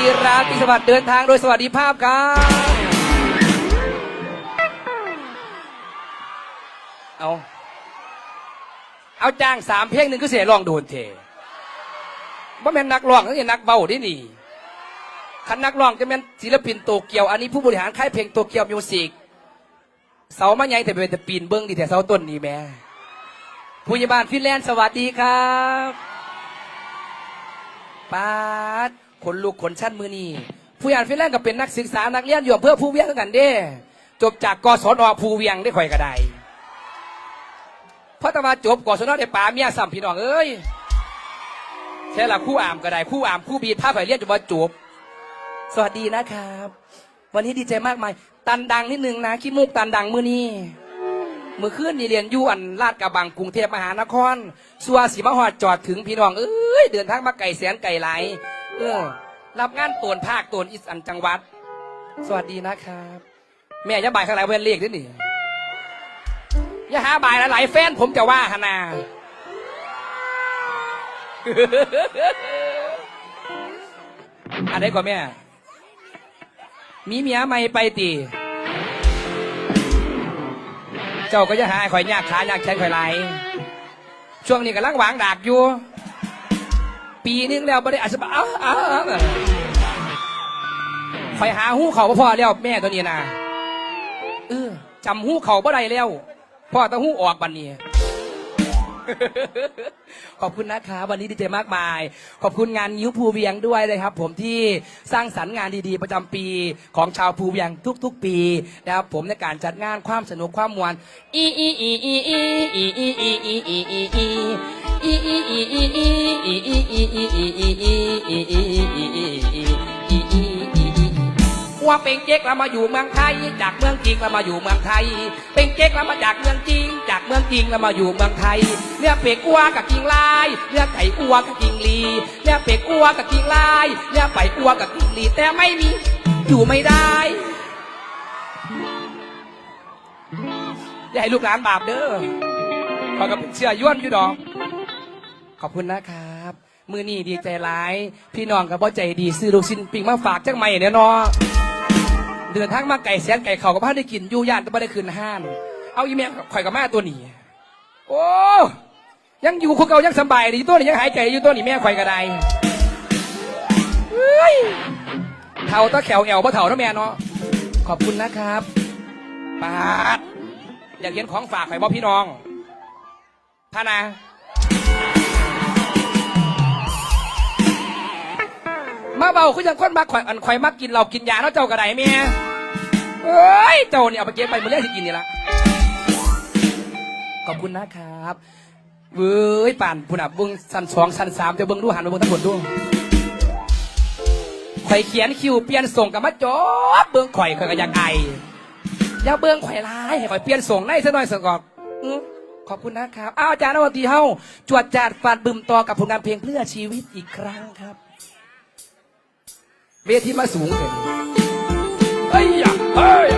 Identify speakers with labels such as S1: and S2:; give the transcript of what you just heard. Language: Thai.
S1: ทีราตรีสวัสดิ์เดินทางโดยสวัสดิภาพครับเอาเอาจ้างสามเพลงหนึ่งก็เสียร้องโดนเทว่าแม่นนักร้องนั่นนี่นักเบาได้นี่คันนักร้องจะเป็นศิลปินโตเกียว อันนี้ผู้บริหารค่ายเพลงโตเกียวมิวสิกเสามาใหญ่แต่เป็นแต่ปีนเบิ้องดีแต่เสาต้นนี่แม่ผู้ใหญ่บ้านฟินแลนด์สวัสดีครับปาด ขนลุกขนชั้นมือนี่ผู้ใหญ่านฟินแลนด์ก็เป็นนักศึกษานักเรียนอยู่อำเพื่อผู้เวียงกันเด้ จบจากกศนอภูเวียงได้ข่อยกระไดเพราะแต่ว่าจบก่อนอได้ป่าเมียสัมพี่น้องเอ้ยใช่ละคู่อามก็ได้คู่อามคู่บีดภาไปเรียนจนว่าจบ สวัสดีนะครับ วันนี้ดีใจมากมายตันดังนิดนึงนะขี้มูกตันดังมือนี้มือขึ้นนี่เรียนยู่อันลาดกระบังกรุงเทพมหานคร สัวสีมหอดจอดถึงพี่น้องเอ้ยเดินทางมาไก่แสนไก่ไหล เออ รับงานตวนภาคตวนอีสานจังหวัด สวัสดีนะครับ แม่อยาบ่ายข้างหลังเว้นเลขด้วยนี่อย่าหาบายหลายๆแฟนผมจะว่าฮานาอะไรก่อนแม่ มีเมียไม่ไปตี เจ้าก็จะหาให้ข่อยยากขายากแขนข่อยไหลช่วงนี้กำลังหวางดากอยู่ ปีนึงแล้วไม่ได้อาชบะอ้าวอ้าวอ้าวข่อยหาหูเขาบ่อแล้วแม่ตัวนี้นะเออจำหูเขาบ่ได้แล้วพ่อตะหูออกบันนี้ขอบคุณนะครับวันนี้ดีใจมากมาย ขอบคุณงานยิ้วภูเวียงด้วยนะครับ ผมที่สร้างสรรค์งานดีๆ ประจำปีของชาวภูเวียงทุก ๆ ปีนะครับผมในการจัดงานความสนุกความมวลอีอีอีอีอีอีอีอีอีอี ว่าเป็นเจ๊กเรามาอยู่เมืองไทย จากเมืองจีนเรามาอยู่เมืองไทย เป็นเจ๊กเรามาจากเมืองจีนจากเมืองจีนเรามาอยู่เมืองไทยเนื้อเป็กอ้วกับกิงลายเนื้อไก่อ้วกับกิงลีเนื้อเป็กอ้วกับกิงลายเนื้อไก่อ้วกับกิงลีแต่ไม่มีอยู่ไม่ได้อย่าให้ลูกหลานบาปเด้อพอกับเชื่อย้อนอยู่ดอก ขอบคุณนะครับมือนี่ดีใจร้าย พี่น้องกับพ่อใจดีซื้อลูกชิ้นปิ้งมาฝากจังใหม่เนี่ยเนาะเดินทางมาไก่แสนไก่เขากับพ่อได้กินอยู่ย่านแต่ไม่ได้คืนห้านเอาอีเมลข่อยกับแม่ตัวนี้โอ้ยังอยู่คุกเก่ายังสบายดีตัวนี้ยังหายใจอยู่ตัวนี้แม่ข่อยกระไดเฮ้ยเท่าตะแขวแอวพ่เท่าเนะแม่เนาะขอบคุณนะครับปาดอยากเห็นของฝากข่อยบ่พี่น้องพานา มาเบาคือยังคนมาข่อยอันข่อยมากินเรากินยาเนาะเจ้ากระไดเมียเอ้ยเจ้าเนี่ยเอาไปเก็บไปมือแรกที่กินนี่ละขอบคุณนะครับเว้ยป่านพุ่นอะเบิ้งสันสองสันสามจะเบิ้งดูหันมาเบิ้งทั้งหมดดูข่อยเขียนคิวเปลี่ยนส่งกับมาจอบเบิ้งข่อยข่อยก็อยากไออย่าเบิ้งข่อยร้ายให้ข่อยเปลี่ยนส่งได้สักหน่อยสักกอนอื้อขอบคุณนะครับ อ้าวอาจารย์นวัตีเฮาจวดจาดฟาดบึมต่อกับผลงานเพลงเพื่อชีวิตอีกครั้งครับ เวทีมาสูงเลยเฮ้ยเฮ้ย